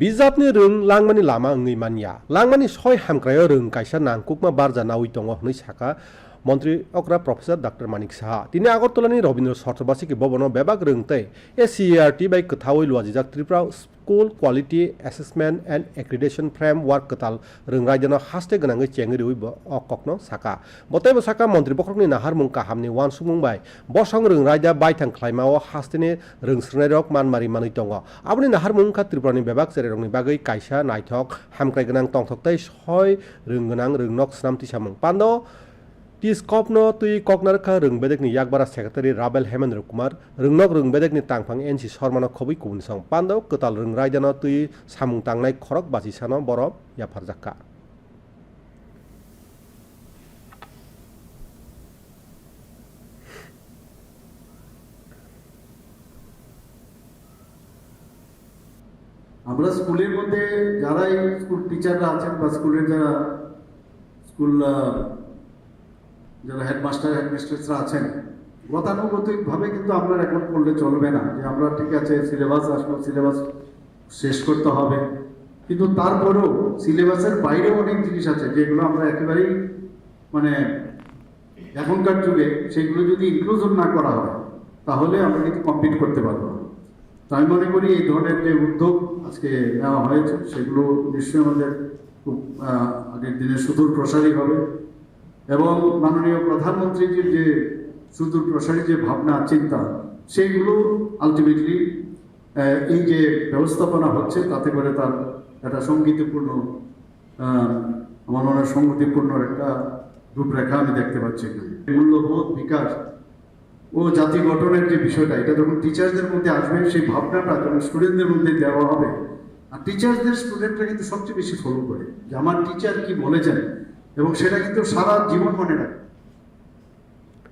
बिजाबनि रों लांमानि लामा ओङै मानिया लांमानि सय हामग्रायाव रों काइसा नांकुकमा बारजा नावै दङ हनै साका মন্ত্রী অকরা প্রফেসর ডাক্তার মানিক সাহা, তিনি আগরতলানি রবীন্দ্র সরবাসীকে ভবন বেবাগ রংতে এ সিআরটি বাই কথাওই লুয়াজিজাক Tripura school quality assessment and accreditation framework কতাল রংরাইজন হাস্তে গনাঙ্গে চেঙ্গরি অককন সাকা বতাই বসাকা মন্ত্রী বক্রকনি নাহার মুং কাহামনি ওয়ান সুমুং বাই বসং রংরাইজা বাইথাং খ্লাইমাও হাস্তেনি রংস্রনাই রক মানমারি মানৈ দङ আপনি নাহার মুংখা ত্রিপুরানি বেবাগ চেরে রংনি বাগৈ কাইসা নাইথক হামক্রাই গনাং টংথকতাই সয় রং গনাং রং নক সামতি সামুং পান্দ tiskopno tui koknar kha ringbedekni yakbara secretary rabel hemendra kumar ringnok ringbedekni tangphang nc sharma no khobui kubun sang pando kotal ringraidano tui samung tangnai khorok basi sano boro yapharjakka আমরা স্কুলের মধ্যে যারাই স্কুল টিচাররা আছেন বা স্কুলের যারা school যারা হেডমাস্টার হেডমিস্ট্রেসরা আছেন, গতানুগতিকভাবে কিন্তু আমরা এখন করলে চলবে না। যে আমরা ঠিক আছে সিলেবাস আসলো সিলেবাস শেষ করতে হবে। কিন্তু তারপরেও সিলেবাসের বাইরেও অনেক জিনিস আছে, যেগুলো আমরা একেবারেই মানে এখনকার যুগে সেগুলো যদি ইনক্লুশন না করা হয়, তাহলে আমরা কিন্তু কমপ্লিট করতে পারব তো আমি মনে করি এই ধরনের যে উদ্যোগ আজকে নেওয়া হয়েছে, সেগুলো নিশ্চয়ই আমাদের খুব আগের দিনে সুদূর প্রসারী হবে। এবং মাননীয় প্রধানমন্ত্রীজির যে সুদূর প্রসারী যে ভাবনা, চিন্তা, সেইগুলো আলটিমেটলি এই যে ব্যবস্থাপনা হচ্ছে, তাতে করে তার একটা সঙ্গীতপূর্ণ আমার মনে হয় সংগতিপূর্ণ একটা রূপরেখা আমি দেখতে পাচ্ছি মূল্যবোধ, বিকাশ ও জাতি গঠনের যে বিষয়টা, এটা যখন টিচারদের মধ্যে আসবে, সেই ভাবনাটা যখন স্টুডেন্টদের মধ্যে দেওয়া হবে, আর টিচারদের স্টুডেন্টরা কিন্তু সবচেয়ে বেশি ফলো করে যে আমার টিচার কি বলেছেন এবং সেটা কিন্তু সারা জীবন মনে রাখে।